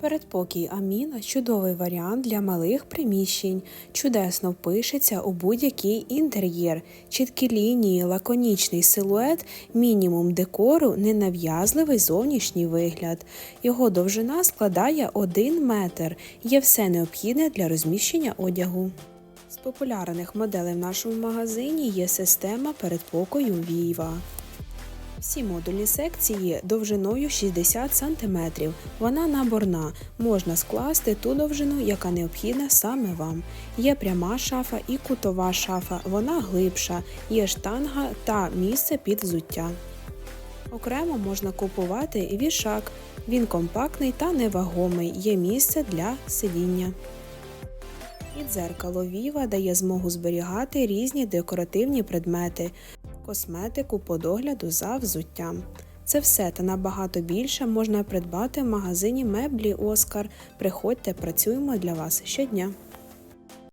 Передпокій Аміна чудовий варіант для малих приміщень. Чудесно впишеться у будь-який інтер'єр, чіткі лінії, лаконічний силует, мінімум декору, ненав'язливий зовнішній вигляд. Його довжина складає 1 метр. Є все необхідне для розміщення одягу. З популярних моделей в нашому магазині є система передпокою Viva. Всі модульні секції довжиною 60 см. Вона наборна. Можна скласти ту довжину, яка необхідна саме вам. Є пряма шафа і кутова шафа. Вона глибша, є штанга та місце під взуття. Окремо можна купувати вішак. Він компактний та невагомий. Є місце для сидіння. І дзеркало Viva дає змогу зберігати різні декоративні предмети, косметику по догляду за взуттям. Це все та набагато більше можна придбати в магазині меблі Оскар. Приходьте, працюємо для вас щодня.